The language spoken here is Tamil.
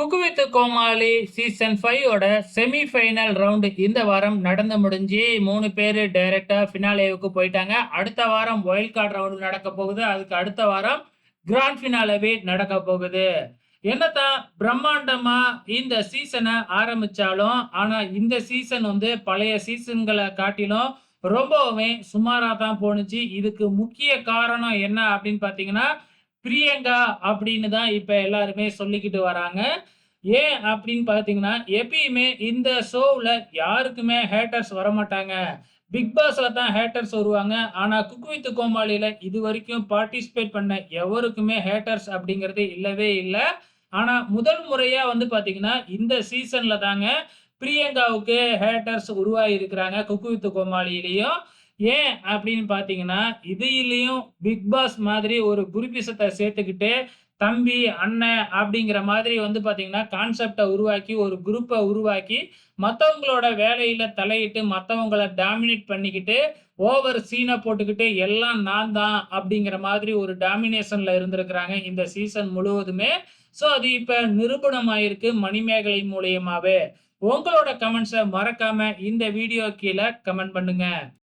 குக்கு வித் கோமாளி சீசன் ஃபைவோட செமிஃபைனல் ரவுண்டு இந்த வாரம் நடந்து முடிஞ்சு மூணு பேர் டைரெக்டாக ஃபினாலேவுக்கு போயிட்டாங்க. அடுத்த வாரம் ஒயில்ட் கார்டு ரவுண்டு நடக்க போகுது. அதுக்கு அடுத்த வாரம் கிராண்ட் ஃபினாலேவே நடக்க போகுது. என்னதான் பிரம்மாண்டமா இந்த சீசனை ஆரம்பிச்சாலும் ஆனா இந்த சீசன் வந்து பழைய சீசன்களை காட்டிலும் ரொம்பவுமே சுமாராக தான் போணுச்சு. இதுக்கு முக்கிய காரணம் என்ன அப்படின்னு பார்த்தீங்கன்னா பிரியங்கா அப்படின்னு தான் இப்போ எல்லாருமே சொல்லிக்கிட்டு வராங்க. ஏன் அப்படின்னு பார்த்தீங்கன்னா எப்பயுமே இந்த ஷோவில் யாருக்குமே ஹேட்டர்ஸ் வரமாட்டாங்க. பிக் பாஸ்ல தான் ஹேட்டர்ஸ் வருவாங்க. ஆனால் குக் வித் கோமாளியில் இது வரைக்கும் பார்ட்டிசிபேட் பண்ண எவருக்குமே ஹேட்டர்ஸ் அப்படிங்கிறது இல்லவே இல்லை. ஆனால் முதல் முறையாக வந்து பார்த்தீங்கன்னா இந்த சீசனில் தாங்க பிரியங்காவுக்கு ஹேட்டர்ஸ் உருவாகி இருக்கிறாங்க குக்கு வித் கோமாளியிலையும். ஏன் அப்படின்னு பார்த்தீங்கன்னா இதையிலையும் பிக் பாஸ் மாதிரி ஒரு குருபிசத்தை சேர்த்துக்கிட்டு தம்பி அண்ணன் அப்படிங்கிற மாதிரி வந்து பார்த்தீங்கன்னா கான்செப்டை உருவாக்கி ஒரு குரூப்பை உருவாக்கி மற்றவங்களோட வேலையில் தலையிட்டு மற்றவங்கள டாமினேட் பண்ணிக்கிட்டு ஓவர் சீனை போட்டுக்கிட்டு எல்லாம் நான் தான் அப்படிங்கிற மாதிரி ஒரு டாமினேஷனில் இருந்திருக்கிறாங்க இந்த சீசன் முழுவதுமே. ஸோ அது இப்போ நிரூபணமாயிருக்கு மணிமேகலை மூலியமாகவே உங்களோட கமெண்ட்ஸை மறக்காமல் இந்த வீடியோ கீழே கமெண்ட் பண்ணுங்கள்